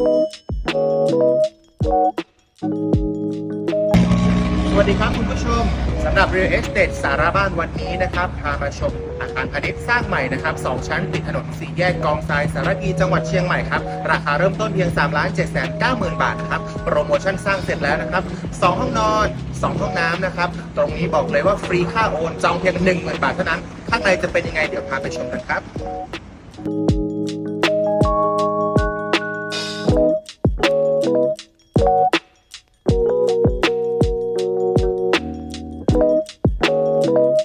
สวัสดีครับคุณผู้ชมสำหรับ Real Estate สาระบ้านวันนี้นะครับ พามาชมอาคารพาณิชย์สร้างใหม่นะครับสองชั้นติดถนนสี่แยกกองทรายสารพีจังหวัดเชียงใหม่ครับ ราคาเริ่มต้นเพียง3ล้าน7 9 0 0 0 บาทนะครับโปรโมชั่นสร้างเสร็จแล้วนะครับ 2 ห้องนอน 2 ห้องน้ำนะครับ ตรงนี้บอกเลยว่าฟรีค่าโอนจองเพียง 10,000 บาทเท่านั้น ข้างในจะเป็นยังไงเดี๋ยวพาไปชมกันครับ Thank